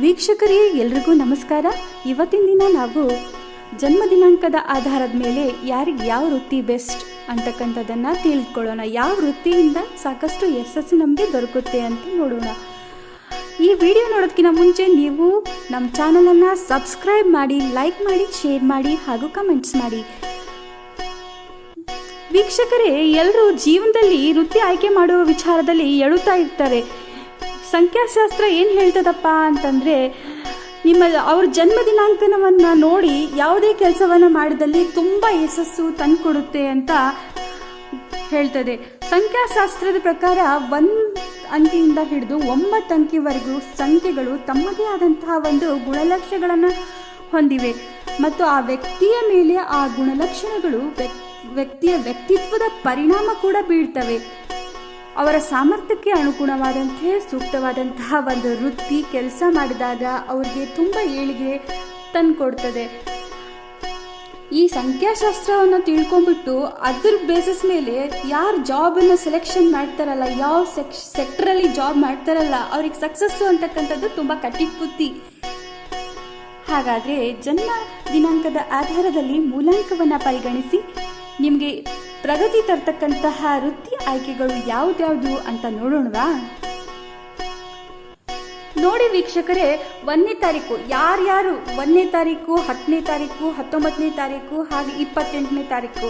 ವೀಕ್ಷಕರಿಗೆ ಎಲ್ರಿಗೂ ನಮಸ್ಕಾರ. ಇವತ್ತಿನ ದಿನ ನಾವು ಜನ್ಮ ದಿನಾಂಕದ ಆಧಾರದ ಮೇಲೆ ಯಾರಿಗೆ ಯಾವ ವೃತ್ತಿ ಬೆಸ್ಟ್ ಅಂತಕ್ಕಂಥದ್ದನ್ನು ತಿಳ್ಕೊಳ್ಳೋಣ. ಯಾವ ವೃತ್ತಿಯಿಂದ ಸಾಕಷ್ಟು ಯಶಸ್ಸು ನಮಗೆ ದೊರಕುತ್ತೆ ಅಂತ ನೋಡೋಣ. ಈ ವಿಡಿಯೋ ನೋಡೋದಕ್ಕಿಂತ ಮುಂಚೆ ನೀವು ನಮ್ಮ ಚಾನಲನ್ನು ಸಬ್ಸ್ಕ್ರೈಬ್ ಮಾಡಿ, ಲೈಕ್ ಮಾಡಿ, ಶೇರ್ ಮಾಡಿ ಹಾಗೂ ಕಮೆಂಟ್ಸ್ ಮಾಡಿ. ವೀಕ್ಷಕರೇ ಎಲ್ಲರೂ ಜೀವನದಲ್ಲಿ ವೃತ್ತಿ ಆಯ್ಕೆ ಮಾಡುವ ವಿಚಾರದಲ್ಲಿ ಎಳುತ್ತಾ ಇರ್ತಾರೆ. ಸಂಖ್ಯಾಶಾಸ್ತ್ರ ಏನು ಹೇಳ್ತದಪ್ಪ ಅಂತಂದರೆ, ನಿಮ್ಮ ಅವ್ರ ಜನ್ಮ ದಿನಾಂಕನವನ್ನು ನೋಡಿ ಯಾವುದೇ ಕೆಲಸವನ್ನು ಮಾಡಿದಲ್ಲಿ ತುಂಬ ಯಶಸ್ಸು ತಂದುಕೊಡುತ್ತೆ ಅಂತ ಹೇಳ್ತದೆ. ಸಂಖ್ಯಾಶಾಸ್ತ್ರದ ಪ್ರಕಾರ ಒಂದು ಅಂಕಿಯಿಂದ ಹಿಡಿದು ಒಂಬತ್ತು ಅಂಕಿವರೆಗೂ ಸಂಖ್ಯೆಗಳು ತಮ್ಮದೇ ಆದಂತಹ ಒಂದು ಗುಣಲಕ್ಷಣಗಳನ್ನು ಹೊಂದಿವೆ. ಮತ್ತು ಆ ವ್ಯಕ್ತಿಯ ಮೇಲೆ ಆ ಗುಣಲಕ್ಷಣಗಳು ವ್ಯಕ್- ವ್ಯಕ್ತಿಯ ವ್ಯಕ್ತಿತ್ವದ ಪರಿಣಾಮ ಕೂಡ ಬೀಳ್ತವೆ. ಅವರ ಸಾಮರ್ಥ್ಯಕ್ಕೆ ಅನುಗುಣವಾದಂತೆ ಸೂಕ್ತವಾದಂತಹ ಒಂದು ವೃತ್ತಿ ಕೆಲಸ ಮಾಡಿದಾಗ ಅವರಿಗೆ ತುಂಬ ಏಳಿಗೆ ತಂದುಕೊಡ್ತದೆ. ಈ ಸಂಖ್ಯಾಶಾಸ್ತ್ರವನ್ನು ತಿಳ್ಕೊಂಡ್ಬಿಟ್ಟು ಅದ್ರ ಬೇಸಿಸ್ ಮೇಲೆ ಯಾರು ಜಾಬನ್ನು ಸೆಲೆಕ್ಷನ್ ಮಾಡ್ತಾರಲ್ಲ, ಯಾವ ಸೆಕ್ ಸೆಕ್ಟ್ರಲ್ಲಿ ಜಾಬ್ ಮಾಡ್ತಾರಲ್ಲ, ಅವ್ರಿಗೆ ಸಕ್ಸಸ್ಸು ಅಂತಕ್ಕಂಥದ್ದು ತುಂಬ ಕಟ್ಟಿಪುತ್ತಿ ಹಾಗಾದರೆ ಜನ್ಮ ದಿನಾಂಕದ ಆಧಾರದಲ್ಲಿ ಮೂಲಾಂಕವನ್ನು ಪರಿಗಣಿಸಿ, ನಿಮಗೆ ಪ್ರಗತಿ ತರ್ತಕ್ಕಂತಹ ವೃತ್ತಿ ಆಯ್ಕೆಗಳು ಯಾವ್ದ್ಯಾವ್ದು ಅಂತ ನೋಡೋಣವಾ? ನೋಡಿ ವೀಕ್ಷಕರೇ, ಒಂದನೇ ತಾರೀಕು, ಯಾರ್ಯಾರು ಒಂದನೇ ತಾರೀಕು, ಹತ್ತನೇ ತಾರೀಕು, ಹತ್ತೊಂಬತ್ತನೇ ತಾರೀಕು, ಹಾಗೆ ಇಪ್ಪತ್ತೆಂಟನೇ ತಾರೀಕು,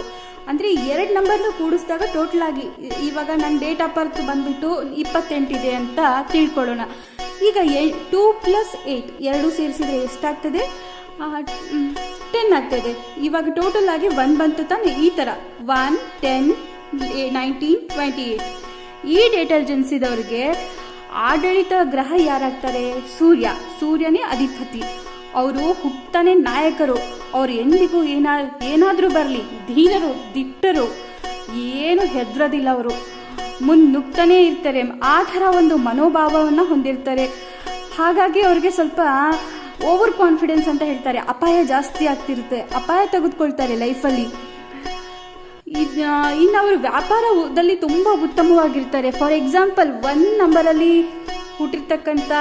ಅಂದರೆ ಎರಡು ನಂಬರ್ನ ಕೂಡಿಸಿದಾಗ ಟೋಟಲ್ ಆಗಿ, ಇವಾಗ ನನ್ನ ಡೇಟ್ ಆಫ್ ಬರ್ತ್ ಬಂದ್ಬಿಟ್ಟು ಇಪ್ಪತ್ತೆಂಟಿದೆ ಅಂತ ತಿಳ್ಕೊಳ್ಳೋಣ. ಈಗ ಎ ಟೂ ಪ್ಲಸ್ ಏಯ್ಟ್ ಎರಡು ಸೇರಿಸಿದರೆ ಎಷ್ಟಾಗ್ತದೆ? ಟೆನ್ ಆಗ್ತದೆ. ಇವಾಗ ಟೋಟಲ್ ಆಗಿ ಒನ್ ಬಂತು ತಾನೆ ಈ ಥರ one ten nineteen twenty eight ಈ ಡೇಟರ್ಜೆನ್ಸಿದವ್ರಿಗೆ ಜನಿಸಿದವ್ರಿಗೆ ಆಡಳಿತ ಗ್ರಹ ಯಾರಾಗ್ತಾರೆ? ಸೂರ್ಯ. ಸೂರ್ಯನೇ ಅಧಿಪತಿ. ಅವರು ಹುಟ್ಟನೆ ನಾಯಕರು. ಅವ್ರು ಎಂದಿಗೂ ಏನಾದ್ರು ಏನಾದರೂ ಬರಲಿ. ಧೀರರು, ದಿಟ್ಟರು. ಏನು ಹೆದರೋದಿಲ್ಲ ಅವರು. ಮುನ್ನುಗ್ತಾನೇ ಇರ್ತಾರೆ. ಆ ಥರ ಒಂದು ಮನೋಭಾವವನ್ನು ಹೊಂದಿರ್ತಾರೆ. ಹಾಗಾಗಿ ಅವ್ರಿಗೆ ಸ್ವಲ್ಪ ಓವರ್ ಕಾನ್ಫಿಡೆನ್ಸ್ ಅಂತ ಹೇಳ್ತಾರೆ. ಅಪಾಯ ಜಾಸ್ತಿ ಆಗ್ತಿರುತ್ತೆ. ಅಪಾಯ ತೆಗೆದುಕೊಳ್ತಾರೆ ಲೈಫಲ್ಲಿ. ಇನ್ನು ಅವರು ವ್ಯಾಪಾರದಲ್ಲಿ ತುಂಬ ಉತ್ತಮವಾಗಿರ್ತಾರೆ. ಫಾರ್ ಎಕ್ಸಾಂಪಲ್ ಒನ್ ನಂಬರಲ್ಲಿ ಹುಟ್ಟಿರ್ತಕ್ಕಂಥ,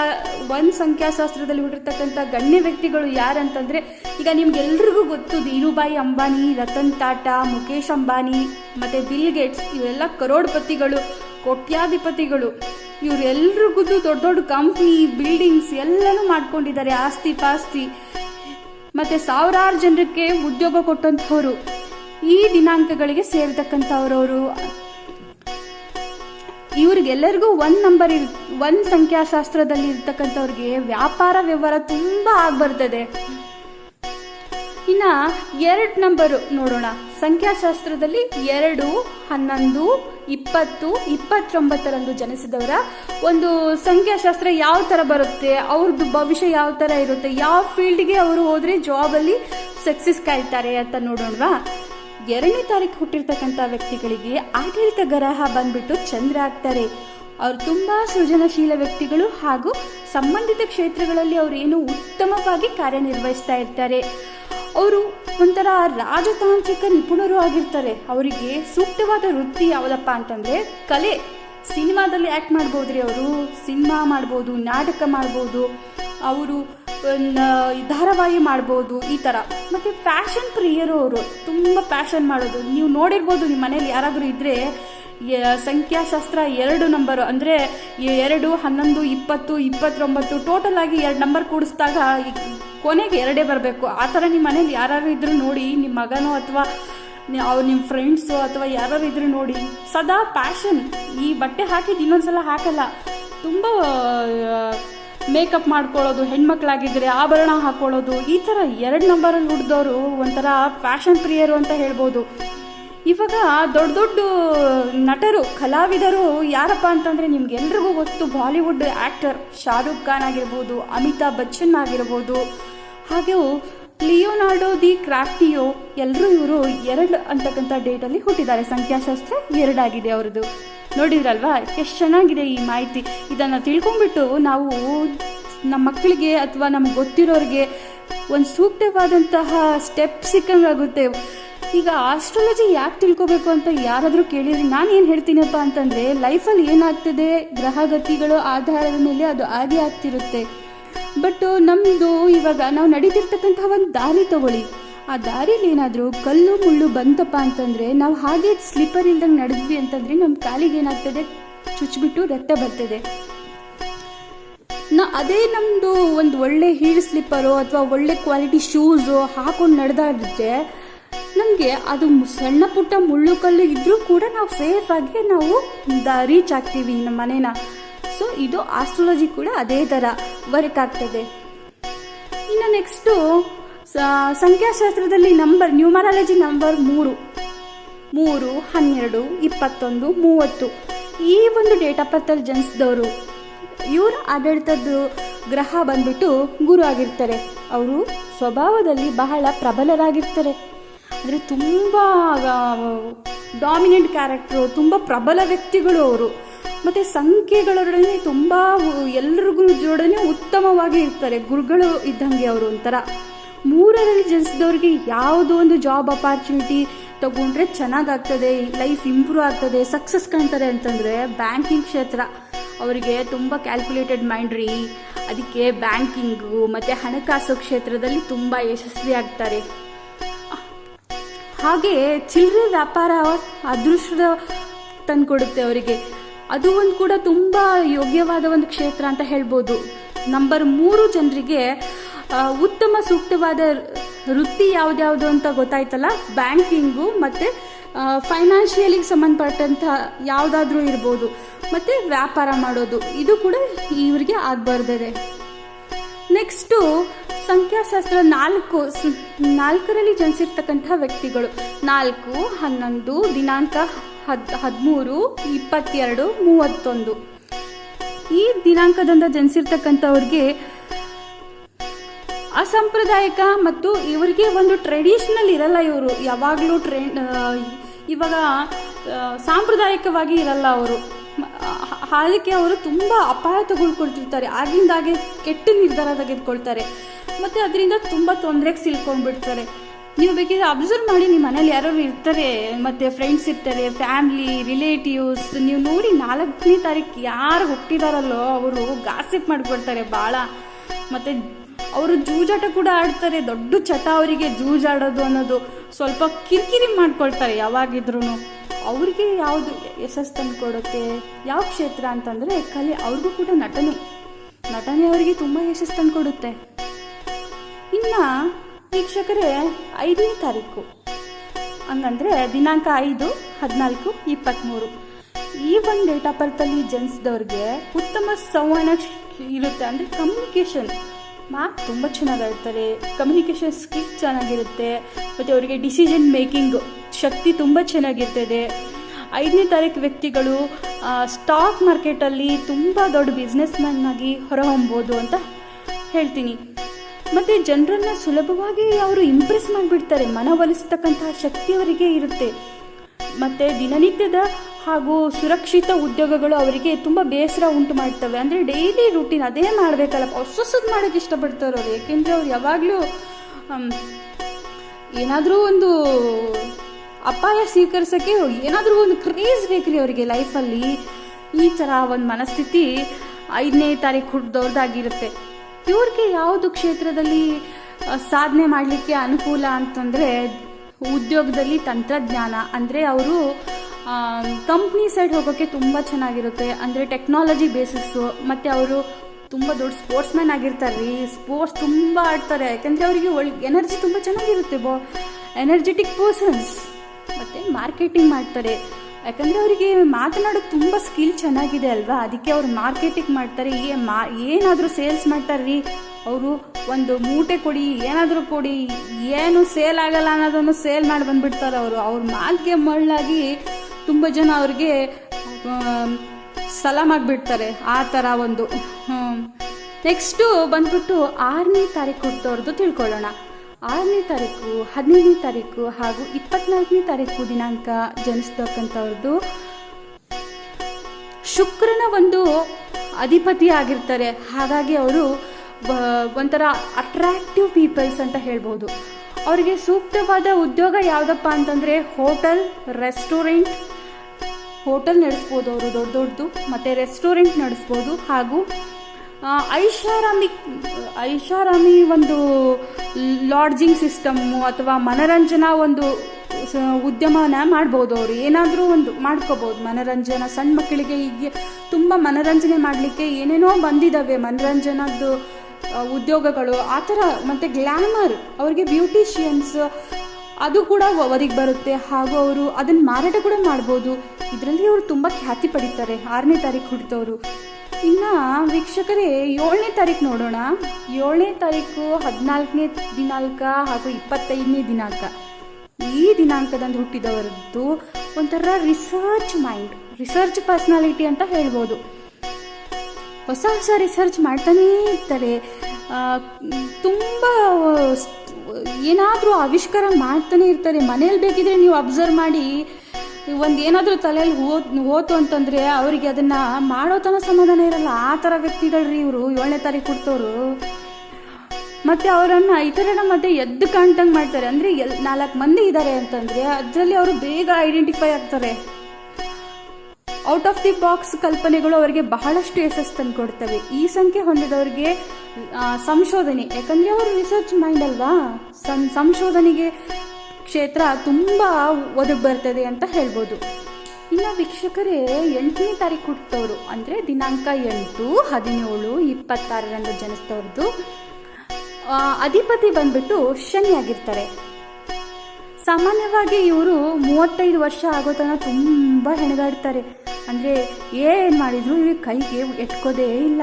ಒಂದು ಸಂಖ್ಯಾಶಾಸ್ತ್ರದಲ್ಲಿ ಹುಟ್ಟಿರ್ತಕ್ಕಂಥ ಗಣ್ಯ ವ್ಯಕ್ತಿಗಳು ಯಾರಂತಂದರೆ, ಈಗ ನಿಮ್ಗೆಲ್ರಿಗೂ ಗೊತ್ತು ಧೀರುಭಾಯಿ ಅಂಬಾನಿ, ರತನ್ ಟಾಟಾ, ಮುಕೇಶ್ ಅಂಬಾನಿ, ಮತ್ತು ಬಿಲ್ ಗೇಟ್ಸ್, ಇವೆಲ್ಲ ಕರೋಡ್ಪತಿಗಳು, ಕೋಟ್ಯಾಧಿಪತಿಗಳು. ಇವರೆಲ್ರಿಗೂ ದೊಡ್ಡ ದೊಡ್ಡ ಕಂಪ್ನಿ ಬಿಲ್ಡಿಂಗ್ಸ್ ಎಲ್ಲನೂ ಮಾಡ್ಕೊಂಡಿದ್ದಾರೆ ಆಸ್ತಿ ಪಾಸ್ತಿ. ಮತ್ತು ಸಾವಿರಾರು ಜನರಿಗೆ ಉದ್ಯೋಗ ಕೊಟ್ಟಂತವರು ಈ ದಿನಾಂಕಗಳಿಗೆ ಸೇರ್ತಕ್ಕಂಥವ್ರವರು. ಇವ್ರಿಗೆಲ್ಲರಿಗೂ ಒಂದು ನಂಬರ್ ಇರ್, ಒಂದು ಸಂಖ್ಯಾಶಾಸ್ತ್ರದಲ್ಲಿ ಇರ್ತಕ್ಕಂಥವ್ರಿಗೆ ವ್ಯಾಪಾರ ವ್ಯವಹಾರ ತುಂಬ ಆಗ್ಬರ್ತದೆ. ಇನ್ನು ಎರಡು ನಂಬರು ನೋಡೋಣ. ಸಂಖ್ಯಾಶಾಸ್ತ್ರದಲ್ಲಿ ಎರಡು, ಹನ್ನೊಂದು, ಇಪ್ಪತ್ತು, ಇಪ್ಪತ್ತೊಂಬತ್ತರಂದು ಜನಿಸಿದವರ ಒಂದು ಸಂಖ್ಯಾಶಾಸ್ತ್ರ ಯಾವ ಥರ ಬರುತ್ತೆ ಅವ್ರದ್ದು ಭವಿಷ್ಯ ಯಾವ ಥರ ಇರುತ್ತೆ, ಯಾವ ಫೀಲ್ಡ್ಗೆ ಅವರು ಹೋದರೆ ಜಾಬಲ್ಲಿ ಸಕ್ಸಸ್ ಕಾಯ್ತಾರೆ ಅಂತ ನೋಡೋಣವಾ? ಎರಡನೇ ತಾರೀಕು ಹುಟ್ಟಿರ್ತಕ್ಕಂಥ ವ್ಯಕ್ತಿಗಳಿಗೆ ಆಡಳಿತ ಗ್ರಹ ಬಂದ್ಬಿಟ್ಟು ಚಂದ್ರ ಆಗ್ತಾರೆ. ಅವರು ತುಂಬ ಸೃಜನಶೀಲ ವ್ಯಕ್ತಿಗಳು ಹಾಗೂ ಸಂಬಂಧಿತ ಕ್ಷೇತ್ರಗಳಲ್ಲಿ ಅವರು ಏನು ಉತ್ತಮವಾಗಿ ಕಾರ್ಯನಿರ್ವಹಿಸ್ತಾ ಇರ್ತಾರೆ. ಅವರು ಒಂಥರ ರಾಜತಾಂತ್ರಿಕ ನಿಪುಣರು ಆಗಿರ್ತಾರೆ. ಅವರಿಗೆ ಸೂಕ್ತವಾದ ವೃತ್ತಿ ಯಾವುದಪ್ಪ ಅಂತಂದರೆ ಕಲೆ. ಸಿನಿಮಾದಲ್ಲಿ ಆ್ಯಕ್ಟ್ ಮಾಡ್ಬೋದ್ರಿ ಅವರು, ಸಿನಿಮಾ ಮಾಡ್ಬೋದು, ನಾಟಕ ಮಾಡ್ಬೋದು, ಅವರು ಧಾರಾವಾಹಿ ಮಾಡ್ಬೋದು, ಈ ಥರ ಮತ್ತು ಫ್ಯಾಷನ್ ಪ್ರಿಯರು ಅವರು, ತುಂಬ ಫ್ಯಾಷನ್ ಮಾಡೋದು. ನೀವು ನೋಡಿರ್ಬೋದು ನಿಮ್ಮ ಮನೇಲಿ ಯಾರಾದರೂ ಇದ್ದರೆ ಸಂಖ್ಯಾಶಾಸ್ತ್ರ ಎರಡು ನಂಬರು ಅಂದರೆ ಎರಡು, ಹನ್ನೊಂದು, ಇಪ್ಪತ್ತು, ಇಪ್ಪತ್ತೊಂಬತ್ತು ಟೋಟಲ್ ಆಗಿ ಎರಡು ನಂಬರ್ ಕೂಡಿಸಿದಾಗ ಕೊನೆಗೆ ಎರಡೇ ಬರಬೇಕು. ಆ ಥರ ನಿಮ್ಮ ಮನೇಲಿ ಯಾರು ಇದ್ದರೂ ನೋಡಿ ನಿಮ್ಮ ಮಗನೋ ಅಥವಾ ಅವ್ರು ನಿಮ್ಮ ಫ್ರೆಂಡ್ಸು ಅಥವಾ ಯಾರು ಇದ್ರೂ ನೋಡಿ, ಸದಾ ಪ್ಯಾಷನ್ ಈ ಬಟ್ಟೆ ಹಾಕಿದ್ದು ಇನ್ನೊಂದ್ಸಲ ಹಾಕಲ್ಲ. ತುಂಬ ಮೇಕಪ್ ಮಾಡ್ಕೊಳ್ಳೋದು ಹೆಣ್ಮಕ್ಳಾಗಿದ್ದರೆ ಆಭರಣ ಹಾಕ್ಕೊಳ್ಳೋದು ಈ ಥರ ಎರಡು ನಂಬರಲ್ಲಿ ಹುಡ್ದವರು ಒಂಥರ ಫ್ಯಾಷನ್ ಪ್ರಿಯರು ಅಂತ ಹೇಳ್ಬೋದು. ಇವಾಗ ದೊಡ್ಡ ದೊಡ್ಡ ನಟರು, ಕಲಾವಿದರು ಯಾರಪ್ಪ ಅಂತಂದರೆ ನಿಮ್ಗೆಲ್ರಿಗೂ ಗೊತ್ತು, ಬಾಲಿವುಡ್ ಆ್ಯಕ್ಟರ್ ಶಾರುಖ್ ಖಾನ್ ಆಗಿರ್ಬೋದು, ಅಮಿತಾಬ್ ಬಚ್ಚನ್ ಆಗಿರ್ಬೋದು, ಹಾಗೆ ಲಿಯೋನಾರ್ಡೋ ದಿ ಕ್ರಾಫ್ಟಿಯೋ ಎಲ್ಲರೂ ಇವರು ಎರಡು ಅಂತಕ್ಕಂಥ ಡೇಟಲ್ಲಿ ಹುಟ್ಟಿದ್ದಾರೆ. ಸಂಖ್ಯಾಶಾಸ್ತ್ರ ಎರಡಾಗಿದೆ ಅವ್ರದ್ದು. ನೋಡಿದ್ರಲ್ವಾ? ಎಷ್ಟು ಚೆನ್ನಾಗಿದೆ ಈ ಮಾಹಿತಿ. ಇದನ್ನು ತಿಳ್ಕೊಂಬಿಟ್ಟು ನಾವು ನಮ್ಮ ಮಕ್ಕಳಿಗೆ ಅಥವಾ ನಮ್ಗೆ ಗೊತ್ತಿರೋರಿಗೆ ಒಂದು ಸೂಕ್ತವಾದಂತಹ ಸ್ಟೆಪ್ ಸಿಕ್ಕಂಗಾಗುತ್ತೆ. ಈಗ ಆಸ್ಟ್ರಾಲಜಿ ಯಾಕೆ ತಿಳ್ಕೊಬೇಕು ಅಂತ ಯಾರಾದರೂ ಕೇಳಿದ್ರೆ ನಾನು ಏನು ಹೇಳ್ತೀನಪ್ಪ ಅಂತಂದರೆ ಲೈಫಲ್ಲಿ ಏನಾಗ್ತದೆ ಗ್ರಹಗತಿಗಳು ಆಧಾರದ ಮೇಲೆ ಅದು ಆಗಿ ಆಗ್ತಿರುತ್ತೆ. ಬಟ್ ನಮ್ಮದು ಇವಾಗ ನಾವು ನಡೀತಿರ್ತಕ್ಕಂತಹ ಒಂದು ದಾರಿ ತಗೊಳ್ಳಿ. ಆ ದಾರಿಲಿ ಏನಾದರೂ ಕಲ್ಲು ಮುಳ್ಳು ಬಂತಪ್ಪ ಅಂತಂದರೆ ನಾವು ಹಾಗೆ ಸ್ಲಿಪ್ಪರ್ ಇಲ್ದಂಗೆ ನಡೆದ್ವಿ ಅಂತಂದರೆ ನಮ್ಮ ಕಾಲಿಗೆ ಏನಾಗ್ತದೆ? ಚುಚ್ಚಿಬಿಟ್ಟು ರಕ್ತ ಬರ್ತದೆ. ನಾ ಅದೇ ನಮ್ಮದು ಒಂದು ಒಳ್ಳೆ ಹೀಲ್ ಸ್ಲಿಪ್ಪರು ಅಥವಾ ಒಳ್ಳೆ ಕ್ವಾಲಿಟಿ ಶೂಸು ಹಾಕೊಂಡು ನಡೆದಾಡಿದ್ರೆ ನಮಗೆ ಅದು ಸಣ್ಣ ಪುಟ್ಟ ಮುಳ್ಳು ಕಲ್ಲು ಇದ್ದರೂ ಕೂಡ ನಾವು ಸೇಫಾಗಿ ನಾವು ದ ರೀಚ್ ಆಗ್ತೀವಿ ನಮ್ಮ ಮನೇನ. ಸೊ ಇದು ಆಸ್ಟ್ರಾಲಜಿ ಕೂಡ ಅದೇ ಥರ ವರ್ಕ್ ಆಗ್ತದೆ. ಇನ್ನು ನೆಕ್ಸ್ಟು ಸಂಖ್ಯಾಶಾಸ್ತ್ರದಲ್ಲಿ ನಂಬರ್ ನ್ಯೂಮರಾಲಜಿ ನಂಬರ್ ಮೂರು. ಮೂರು, ಹನ್ನೆರಡು, ಇಪ್ಪತ್ತೊಂದು, ಮೂವತ್ತು. ಈ ಒಂದು ಡೇಟ್ ಆಫ್ ಬರ್ತಲ್ಲಿ ಜನಿಸಿದವರು, ಇವ್ರ ಆಡಳಿತದ್ದು ಗ್ರಹ ಬಂದ್ಬಿಟ್ಟು ಗುರು ಆಗಿರ್ತಾರೆ. ಅವರು ಸ್ವಭಾವದಲ್ಲಿ ಬಹಳ ಪ್ರಬಲರಾಗಿರ್ತಾರೆ. ಅಂದರೆ ತುಂಬ ಡಾಮಿನೆಂಟ್ ಕ್ಯಾರೆಕ್ಟ್ರು ತುಂಬ ಪ್ರಬಲ ವ್ಯಕ್ತಿಗಳು ಅವರು. ಮತ್ತು ಸಂಖ್ಯೆಗಳೊಡನೆ ತುಂಬ ಎಲ್ರಿಗೂ ಜೋಡನೆ ಉತ್ತಮವಾಗಿ ಇರ್ತಾರೆ, ಗುರುಗಳು ಇದ್ದಂಗೆ ಅವರು ಒಂಥರ. ಮೂರರಲ್ಲಿ ಜನಿಸಿದವ್ರಿಗೆ ಯಾವುದೋ ಒಂದು ಜಾಬ್ ಅಪಾರ್ಚುನಿಟಿ ತಗೊಂಡ್ರೆ ಚೆನ್ನಾಗಾಗ್ತದೆ ಲೈಫ್ ಇಂಪ್ರೂವ್ ಆಗ್ತದೆ ಸಕ್ಸಸ್ ಕಾಣ್ತಾರೆ ಅಂತಂದರೆ ಬ್ಯಾಂಕಿಂಗ್ ಕ್ಷೇತ್ರ. ಅವರಿಗೆ ತುಂಬ ಕ್ಯಾಲ್ಕುಲೇಟೆಡ್ ಮೈಂಡ್ ರೀ. ಅದಕ್ಕೆ ಬ್ಯಾಂಕಿಂಗು ಮತ್ತು ಹಣಕಾಸು ಕ್ಷೇತ್ರದಲ್ಲಿ ತುಂಬ ಯಶಸ್ವಿ ಆಗ್ತಾರೆ ಹಾಗೆ ಚಿಲ್ಲರೆ ವ್ಯಾಪಾರ ಅದೃಷ್ಟದ ತಂದುಕೊಡುತ್ತೆ ಅವರಿಗೆ. ಅದು ಒಂದು ಕೂಡ ತುಂಬ ಯೋಗ್ಯವಾದ ಒಂದು ಕ್ಷೇತ್ರ ಅಂತ ಹೇಳ್ಬೋದು. ನಂಬರ್ ಮೂರು ಜನರಿಗೆ ಉತ್ತಮ ಸೂಕ್ತವಾದ ವೃತ್ತಿ ಯಾವ್ದ್ಯಾವುದು ಅಂತ ಗೊತ್ತಾಯ್ತಲ್ಲ? ಬ್ಯಾಂಕಿಂಗು ಮತ್ತು ಫೈನಾನ್ಷಿಯಲಿಗೆ ಸಂಬಂಧಪಟ್ಟಂಥ ಯಾವುದಾದ್ರೂ ಇರ್ಬೋದು. ಮತ್ತು ವ್ಯಾಪಾರ ಮಾಡೋದು. ಇದು ಕೂಡ ಇವರಿಗೆ ಆಗಬಾರ್ದಿದೆ. ನೆಕ್ಸ್ಟು ಸಂಖ್ಯಾಶಾಸ್ತ್ರ ನಾಲ್ಕು ನಾಲ್ಕರಲ್ಲಿ ಜನಿಸಿರ್ತಕ್ಕಂಥ ವ್ಯಕ್ತಿಗಳು. ನಾಲ್ಕು, ಹನ್ನೊಂದು, ದಿನಾಂಕ ಹದ್, ಹದಿಮೂರು, ಇಪ್ಪತ್ತೆರಡು, ಮೂವತ್ತೊಂದು. ಈ ದಿನಾಂಕದಿಂದ ಜನಿಸಿರ್ತಕ್ಕಂಥವ್ರಿಗೆ ಅಸಾಂಪ್ರದಾಯಿಕ ಮತ್ತು ಇವರಿಗೆ ಒಂದು ಟ್ರೆಡಿಷ್ನಲ್ ಇರಲ್ಲ ಇವರು. ಯಾವಾಗಲೂ ಟ್ರೆ ಇವಾಗ ಸಾಂಪ್ರದಾಯಿಕವಾಗಿ ಇರಲ್ಲ ಅವರು. ಅದಕ್ಕೆ ಅವರು ತುಂಬ ಅಪಾಯ ತಗೊಳ್ಕೊಳ್ತಿರ್ತಾರೆ. ಆಗಿಂದಾಗೆ ಕೆಟ್ಟ ನಿರ್ಧಾರ ತೆಗೆದುಕೊಳ್ತಾರೆ. ಮತ್ತು ಅದರಿಂದ ತುಂಬ ತೊಂದರೆಗೆ ಸಿಲ್ಕೊಂಡ್ಬಿಡ್ತಾರೆ. ನೀವು ಬೇಕಿದ್ರೆ ಅಬ್ಸರ್ವ್ ಮಾಡಿ ನಿಮ್ಮ ಮನೇಲಿ ಯಾರು ಇರ್ತಾರೆ, ಮತ್ತು ಫ್ರೆಂಡ್ಸ್ ಇರ್ತಾರೆ ಫ್ಯಾಮ್ಲಿ ರಿಲೇಟಿವ್ಸ್ ನೀವು ನೋಡಿ ನಾಲ್ಕನೇ ತಾರೀಕು ಯಾರು ಹುಟ್ಟಿದಾರಲ್ಲೋ ಅವರು ಗಾಸಿಪ್ ಮಾಡಿಕೊಡ್ತಾರೆ ಭಾಳ ಮತ್ತು ಅವರು ಜೂಜಾಟ ಕೂಡ ಆಡ್ತಾರೆ, ದೊಡ್ಡ ಚಟ ಅವರಿಗೆ ಜೂಜಾಡೋದು ಅನ್ನೋದು ಸ್ವಲ್ಪ ಕಿರಿಕಿರಿ ಮಾಡ್ಕೊಳ್ತಾರೆ ಯಾವಾಗಿದ್ರೂ ಅವ್ರಿಗೆ ಯಾವುದು ಯಶಸ್ಸು ತಂದು ಕೊಡುತ್ತೆ ಯಾವ ಕ್ಷೇತ್ರ ಅಂತಂದರೆ ಕಲೆ ಅವ್ರಿಗೂ ಕೂಡ ನಟನೆ. ನಟನೆ ಅವರಿಗೆ ತುಂಬ ಯಶಸ್ಸು ತಂದು ಕೊಡುತ್ತೆ ಇನ್ನು ವೀಕ್ಷಕರೇ ಐದನೇ ತಾರೀಕು. ಹಂಗಂದರೆ ದಿನಾಂಕ ಐದು, ಹದಿನಾಲ್ಕು ಇಪ್ಪತ್ತ್ಮೂರು ಈ ಒಂದು ಡೇಟ್ ಆಫ್ ಬರ್ತಲ್ಲಿ ಜನಿಸಿದವ್ರಿಗೆ ಉತ್ತಮ ಸಂವಹನ ಇರುತ್ತೆ ಅಂದರೆ ಕಮ್ಯುನಿಕೇಷನ್ ಮಾತು ತುಂಬ ಚೆನ್ನಾಗಿರ್ತಾರೆ ಕಮ್ಯುನಿಕೇಷನ್ ಸ್ಕಿಲ್ ಚೆನ್ನಾಗಿರುತ್ತೆ. ಮತ್ತು ಅವರಿಗೆ ಡಿಸಿಷನ್ ಮೇಕಿಂಗ್ ಶಕ್ತಿ ತುಂಬ ಚೆನ್ನಾಗಿರ್ತದೆ. ಐದನೇ ತಾರೀಕು ವ್ಯಕ್ತಿಗಳು ಸ್ಟಾಕ್ ಮಾರ್ಕೆಟಲ್ಲಿ ತುಂಬ ದೊಡ್ಡ ಬಿಸ್ನೆಸ್ ಮ್ಯಾನ್ ಆಗಿ ಹೊರಹೊಮ್ಬೋದು ಅಂತ ಹೇಳ್ತೀನಿ. ಮತ್ತು ಜನರನ್ನು ಸುಲಭವಾಗಿ ಅವರು ಇಂಪ್ರೆಸ್ ಮಾಡಿಬಿಡ್ತಾರೆ. ಮನವೊಲಿಸ್ತಕ್ಕಂತಹ ಶಕ್ತಿ ಅವರಿಗೆ ಇರುತ್ತೆ. ಮತ್ತು ದಿನನಿತ್ಯದ ಹಾಗೂ ಸುರಕ್ಷಿತ ಉದ್ಯೋಗಗಳು ಅವರಿಗೆ ತುಂಬ ಬೇಸರ ಉಂಟು ಮಾಡ್ತವೆ. ಅಂದರೆ ಡೈಲಿ ರೂಟೀನ್ ಅದೇ ಮಾಡಬೇಕಲ್ಲ. ಹೊಸ ಹೊಸದು ಮಾಡೋಕ್ಕೆ ಇಷ್ಟಪಡ್ತಾರೆ ಅವರು ಏಕೆಂದರೆ ಅವ್ರು ಯಾವಾಗಲೂ ಏನಾದರೂ ಒಂದು ಅಪಾಯ ಸ್ವೀಕರಿಸೋಕ್ಕೆ ಏನಾದರೂ ಒಂದು ಕ್ರೇಜ್ ಬೇಕ್ರಿ ಅವರಿಗೆ ಲೈಫಲ್ಲಿ. ಈ ಥರ ಒಂದು ಮನಸ್ಥಿತಿ ಐದನೇ ತಾರೀಕು ಹುಟ್ಟಿದವ್ರದ್ದಾಗಿರುತ್ತೆ ಇವ್ರಿಗೆ ಯಾವುದು ಕ್ಷೇತ್ರದಲ್ಲಿ ಸಾಧನೆ ಮಾಡಲಿಕ್ಕೆ ಅನುಕೂಲ ಅಂತಂದರೆ ಉದ್ಯೋಗದಲ್ಲಿ ತಂತ್ರಜ್ಞಾನ. ಅಂದರೆ ಅವರು ಕಂಪ್ನಿ ಸೈಡ್ ಹೋಗೋಕ್ಕೆ ತುಂಬ ಚೆನ್ನಾಗಿರುತ್ತೆ. ಅಂದರೆ ಟೆಕ್ನಾಲಜಿ ಬೇಸಿಸ್ಸು, ಮತ್ತು ಅವರು ತುಂಬ ದೊಡ್ಡ ಸ್ಪೋರ್ಟ್ಸ್ ಮ್ಯಾನ್ ಆಗಿರ್ತಾರೆ ಸ್ಪೋರ್ಟ್ಸ್ ತುಂಬ ಆಡ್ತಾರೆ. ಯಾಕೆಂದರೆ ಅವರಿಗೆ ಒಳ್ಳೆ ಎನರ್ಜಿ ತುಂಬ ಚೆನ್ನಾಗಿರುತ್ತೆ ಬೋ. Energetic persons. ಮತ್ತು ಮಾರ್ಕೆಟಿಂಗ್ ಮಾಡ್ತಾರೆ. ಯಾಕಂದರೆ ಅವರಿಗೆ ಮಾತನಾಡೋದು ತುಂಬ ಸ್ಕಿಲ್ ಚೆನ್ನಾಗಿದೆ ಅಲ್ವಾ? ಅದಕ್ಕೆ ಅವ್ರು ಮಾರ್ಕೆಟಿಂಗ್ ಮಾಡ್ತಾರೆ. ಏ ಮಾ, ಏನಾದರೂ ಸೇಲ್ಸ್ ಮಾಡ್ತಾರೆ ರೀ ಅವರು ಒಂದು ಮೂಟೆ ಕೊಡಿ, ಏನಾದರೂ ಕೊಡಿ, ಏನು ಸೇಲ್ ಆಗಲ್ಲ ಅನ್ನೋದನ್ನು ಸೇಲ್ ಮಾಡಿ ಬಂದ್ಬಿಡ್ತಾರೆ ಅವರು. ಅವ್ರ ಮಾತಿಗೆ ಮಳ್ಳಾಗಿ ತುಂಬ ಜನ ಅವ್ರಿಗೆ ಆಗಿಬಿಡ್ತಾರೆ. ಆ ಥರ ಒಂದು ನೆಕ್ಸ್ಟು ಬಂದ್ಬಿಟ್ಟು ಆರನೇ ತಾರೀಕು ಕೊಡ್ತವ್ರದ್ದು ತಿಳ್ಕೊಳ್ಳೋಣ. ಆರನೇ ತಾರೀಕು, ಹದಿನೈದನೇ ತಾರೀಕು ಹಾಗೂ ಇಪ್ಪತ್ನಾಲ್ಕನೇ ತಾರೀಕು ದಿನಾಂಕ ಜನಿಸ್ತಕ್ಕಂಥವ್ರದ್ದು ಶುಕ್ರನ ಒಂದು ಅಧಿಪತಿ ಆಗಿರ್ತಾರೆ ಹಾಗಾಗಿ ಅವರು ಒಂಥರ ಅಟ್ರಾಕ್ಟಿವ್ ಪೀಪಲ್ಸ್ ಅಂತ ಹೇಳ್ಬೋದು. ಅವರಿಗೆ ಸೂಕ್ತವಾದ ಉದ್ಯೋಗ ಯಾವುದಪ್ಪ ಅಂತಂದರೆ ಹೋಟೆಲ್, ರೆಸ್ಟೋರೆಂಟ್, ಹೋಟೆಲ್ ನಡೆಸ್ಬೋದು ಅವರು ದೊಡ್ಡ ದೊಡ್ಡದು, ಮತ್ತು ರೆಸ್ಟೋರೆಂಟ್ ನಡೆಸ್ಬೋದು ಹಾಗೂ ಐಷಾರಾಮಿ ಐಷಾರಾಮಿ ಒಂದು ಲಾಡ್ಜಿಂಗ್ ಸಿಸ್ಟಮ್ಮು ಅಥವಾ ಮನರಂಜನಾ ಒಂದು ಉದ್ಯಮನ ಮಾಡ್ಬೋದು ಅವರು. ಏನಾದರೂ ಒಂದು ಮಾಡ್ಕೋಬೋದು. ಮನರಂಜನಾ, ಸಣ್ಣ ಮಕ್ಕಳಿಗೆ ಈಗ ತುಂಬ ಮನರಂಜನೆ ಮಾಡಲಿಕ್ಕೆ ಏನೇನೋ ಬಂದಿದ್ದಾವೆ ಮನರಂಜನದ್ದು ಉದ್ಯೋಗಗಳು, ಆ ಥರ ಮತ್ತು ಗ್ಲ್ಯಾಮರ್ ಅವ್ರಿಗೆ ಬ್ಯೂಟಿಷಿಯನ್ಸ್ ಅದು ಕೂಡ ಅವರಿಗೆ ಬರುತ್ತೆ. ಹಾಗೂ ಅವರು ಅದನ್ನು ಮಾರಾಟ ಕೂಡ ಮಾಡ್ಬೋದು. ಇದರಲ್ಲಿ ಅವರು ತುಂಬ ಖ್ಯಾತಿ ಪಡಿತಾರೆ. ಆರನೇ ತಾರೀಕು ಹುಟ್ಟಿದವರು ಇನ್ನು ವೀಕ್ಷಕರೇ, ಏಳನೇ ತಾರೀಕು ನೋಡೋಣ. ಏಳನೇ ತಾರೀಕು ಹದಿನಾಲ್ಕನೇ ದಿನಾಂಕ ಹಾಗೂ ಇಪ್ಪತ್ತೈದನೇ ದಿನಾಂಕ. ಈ ದಿನಾಂಕದಂದು ಹುಟ್ಟಿದವರದ್ದು ಒಂಥರ ರಿಸರ್ಚ್ ಮೈಂಡ್ ರಿಸರ್ಚ್ ಪರ್ಸನಾಲಿಟಿ ಅಂತ ಹೇಳ್ಬೋದು. ಹೊಸ ಹೊಸ ರಿಸರ್ಚ್ ಮಾಡ್ತಾನೇ ಇರ್ತಾರೆ. ತುಂಬ ಏನಾದರೂ ಆವಿಷ್ಕಾರ ಮಾಡ್ತಾನೆ ಇರ್ತಾರೆ. ಮನೇಲಿ ಬೇಕಿದ್ರೆ ನೀವು ಅಬ್ಸರ್ವ್ ಮಾಡಿ ಒಂದು ಏನಾದರೂ ತಲೆಯಲ್ಲಿ ಹೋದ್ ಹೋತು ಅಂತಂದರೆ ಅವರಿಗೆ ಅದನ್ನು ಮಾಡೋ ತನ ಸಮಾಧಾನ ಇರಲ್ಲ. ಆ ಥರ ವ್ಯಕ್ತಿಗಳ್ರಿ ಇವರು. ಏಳನೇ ತಾರೀಕು ಕೊಡ್ತವ್ರು ಮತ್ತು ಅವರನ್ನು ಇತರರ ಮಧ್ಯೆ ಎದ್ದು ಕಾಣ್ತಂಗೆ ಮಾಡ್ತಾರೆ. ಅಂದರೆ ಎಲ್ ನಾಲ್ಕು ಮಂದಿ ಇದ್ದಾರೆ ಅಂತಂದರೆ ಅದರಲ್ಲಿ ಅವರು ಬೇಗ ಐಡೆಂಟಿಫೈ ಆಗ್ತಾರೆ. ಔಟ್ ಆಫ್ ದಿ ಬಾಕ್ಸ್ ಕಲ್ಪನೆಗಳು ಅವರಿಗೆ ಬಹಳಷ್ಟು ಯಶಸ್ಸು ತಂದುಕೊಡ್ತವೆ ಈ ಸಂಖ್ಯೆ ಹೊಂದಿದವರಿಗೆ ಸಂಶೋಧನೆ. ಯಾಕಂದರೆ ಅವರು ರಿಸರ್ಚ್ ಮೈಂಡ್ ಅಲ್ವಾ? ಸಂ ಸಂಶೋಧನೆಗೆ ಕ್ಷೇತ್ರ ತುಂಬ ಒದಗಿ ಬರ್ತದೆ ಅಂತ ಹೇಳ್ಬೋದು. ಇನ್ನು ವೀಕ್ಷಕರೇ ಎಂಟನೇ ತಾರೀಕು ಹುಟ್ಟಿದವರು ಅಂದರೆ ದಿನಾಂಕ ಎಂಟು ಹದಿನೇಳು ಇಪ್ಪತ್ತಾರರಂದು ಜನಿಸಿದವ್ರದ್ದು ಆ, ಅಧಿಪತಿ ಬಂದ್ಬಿಟ್ಟು ಶನಿಯಾಗಿರ್ತಾರೆ ಸಾಮಾನ್ಯವಾಗಿ ಇವರು ಮೂವತ್ತೈದು ವರ್ಷ ಆಗೋ ತನಕ ತುಂಬ ಹೆಣಗಾಡ್ತಾರೆ. ಅಂದರೆ ಏನು ಮಾಡಿದ್ರು ಇವ್ರಿಗೆ ಕೈಗೆ ಎಟ್ಕೋದೇ ಇಲ್ಲ.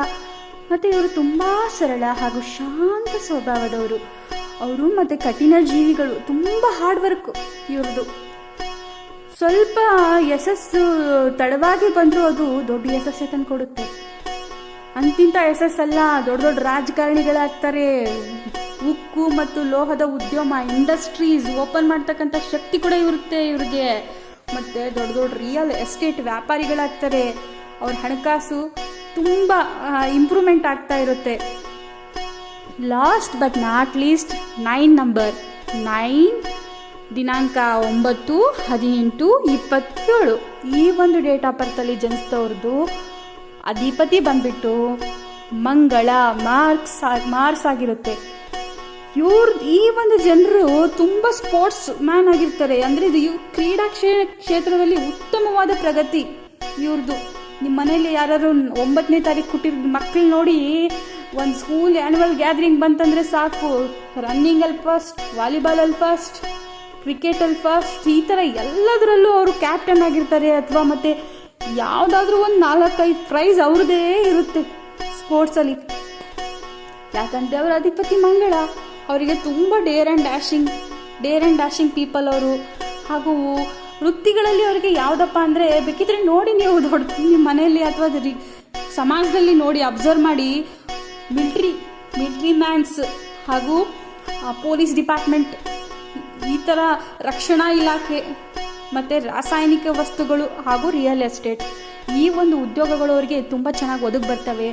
ಮತ್ತು ಇವರು ತುಂಬ ಸರಳ ಹಾಗೂ ಶಾಂತ ಸ್ವಭಾವದವರು. ಅವರು ಮತ್ತು ಕಠಿಣ ಜೀವಿಗಳು, ತುಂಬ ಹಾರ್ಡ್ ವರ್ಕ್ ಇವ್ರದ್ದು ಸ್ವಲ್ಪ ಯಶಸ್ಸು ತಡವಾಗಿ ಬಂದರೂ ಅದು ದೊಡ್ಡ ಯಶಸ್ಸೇ ತಂದು ಕೊಡುತ್ತೆ. ಅಂತಿಂತ ಯಶಸ್ಸಲ್ಲ, ದೊಡ್ಡ ದೊಡ್ಡ ರಾಜಕಾರಣಿಗಳಾಗ್ತಾರೆ. ಉಕ್ಕು ಮತ್ತು ಲೋಹದ ಉದ್ಯಮ ಇಂಡಸ್ಟ್ರೀಸ್ ಓಪನ್ ಮಾಡ್ತಕ್ಕಂಥ ಶಕ್ತಿ ಕೂಡ ಇರುತ್ತೆ ಇವ್ರಿಗೆ. ಮತ್ತು ದೊಡ್ಡ ದೊಡ್ಡ ರಿಯಲ್ ಎಸ್ಟೇಟ್ ವ್ಯಾಪಾರಿಗಳಾಗ್ತಾರೆ. ಅವ್ರ ಹಣಕಾಸು ತುಂಬ ಇಂಪ್ರೂವ್ಮೆಂಟ್ ಆಗ್ತಾ ಇರುತ್ತೆ. Last but not least nine number nine ದಿನಾಂಕ ಒಂಬತ್ತು, ಹದಿನೆಂಟು, ಇಪ್ಪತ್ತೇಳು. ಈ ಒಂದು ಡೇಟ್ ಆಫ್ ಬರ್ತಲ್ಲಿ ಜನಿಸಿದವ್ರದ್ದು ಅಧಿಪತಿ ಬಂದ್ಬಿಟ್ಟು ಮಂಗಳ ಮಾರ್ಕ್ಸ್ ಮಾರ್ಸ್ ಆಗಿರುತ್ತೆ. ಇವ್ರ ಈ ಒಂದು ಜನರು ತುಂಬ ಸ್ಪೋರ್ಟ್ಸ್ ಮ್ಯಾನ್ ಆಗಿರ್ತಾರೆ. ಅಂದರೆ ಇದು ಕ್ರೀಡಾ ಕ್ಷೇ, ಕ್ಷೇತ್ರದಲ್ಲಿ ಉತ್ತಮವಾದ ಪ್ರಗತಿ ಇವ್ರದ್ದು ನಿಮ್ಮ ಮನೇಲಿ ಯಾರಾದ್ರು ಒಂಬತ್ತನೇ ತಾರೀಕು ಹುಟ್ಟಿದ ಮಕ್ಕಳು ನೋಡಿ ಒಂದು ಸ್ಕೂಲ್ ಆ್ಯನ್ಯುವಲ್ ಗ್ಯಾದ್ರಿಂಗ್ ಬಂತಂದರೆ ಸಾಕು. ರನ್ನಿಂಗಲ್ಲಿ ಫಸ್ಟ್ ವಾಲಿಬಾಲಲ್ಲಿ ಫಸ್ಟ್ ಕ್ರಿಕೆಟಲ್ಲಿ ಫಸ್ಟ್ ಈ ಥರ ಎಲ್ಲದರಲ್ಲೂ ಅವರು ಕ್ಯಾಪ್ಟನ್ ಆಗಿರ್ತಾರೆ ಅಥವಾ ಮತ್ತು ಯಾವುದಾದ್ರೂ ಒಂದು ನಾಲ್ಕೈದು ಪ್ರೈಸ್ ಅವ್ರದ್ದೇ ಇರುತ್ತೆ ಸ್ಪೋರ್ಟ್ಸಲ್ಲಿ ಯಾಕಂದರೆ ಅವರ ಅಧಿಪತಿ ಮಂಗಳ, ಅವರಿಗೆ ತುಂಬ dare and dashing dare and dashing people ಅವರು. ಹಾಗೂ ವೃತ್ತಿಗಳಲ್ಲಿ ಅವರಿಗೆ ಯಾವುದಪ್ಪ ಅಂದರೆ ಬೇಕಿದ್ರೆ ನೋಡಿ ನೀವು ದೊಡ್ಡ ನಿಮ್ಮ ಮನೆಯಲ್ಲಿ ಅಥವಾ ಸಮಾಜದಲ್ಲಿ ನೋಡಿ ಅಬ್ಸರ್ವ್ ಮಾಡಿ ಮಿಲ್ಟ್ರಿ ಮಿಲ್ಟ್ರಿ ಮ್ಯಾನ್ಸ್ ಹಾಗೂ ಪೊಲೀಸ್ ಡಿಪಾರ್ಟ್ಮೆಂಟ್ ಈ ಥರ ರಕ್ಷಣಾ ಇಲಾಖೆ ಮತ್ತು ರಾಸಾಯನಿಕ ವಸ್ತುಗಳು ಹಾಗೂ ರಿಯಲ್ ಎಸ್ಟೇಟ್ ಈ ಒಂದು ಉದ್ಯೋಗಗಳು ಅವರಿಗೆ ತುಂಬ ಚೆನ್ನಾಗಿ ಒದಗಿ ಬರ್ತವೆ.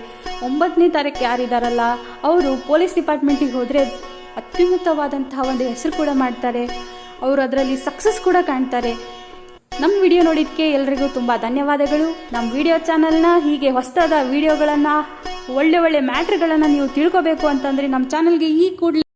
ಒಂಬತ್ತನೇ ತಾರೀಕು ಯಾರಿದ್ದಾರಲ್ಲ ಅವರು ಪೊಲೀಸ್ ಡಿಪಾರ್ಟ್ಮೆಂಟಿಗೆ ಹೋದರೆ ಅತ್ಯುನ್ನತವಾದಂತಹ ಒಂದು ಹೆಸರು ಕೂಡ ಮಾಡ್ತಾರೆ. ಅವರು ಅದರಲ್ಲಿ ಸಕ್ಸಸ್ ಕೂಡ ಕಾಣ್ತಾರೆ. ನಮ್ಮ ವಿಡಿಯೋ ನೋಡಿದ್ದಕ್ಕೆ ಎಲ್ರಿಗೂ ತುಂಬ ಧನ್ಯವಾದಗಳು. ನಮ್ಮ ವಿಡಿಯೋ ಚಾನಲ್ನ ಹೀಗೆ ಹೊಸದಾದ ವಿಡಿಯೋಗಳನ್ನು ಒಳ್ಳೆ ಒಳ್ಳೆ ಮ್ಯಾಟ್ರ್ಗಳನ್ನು ನೀವು ತಿಳ್ಕೊಬೇಕು ಅಂತಂದರೆ ನಮ್ಮ ಚಾನಲ್ಗೆ ಈ ಕೂಡಲೇ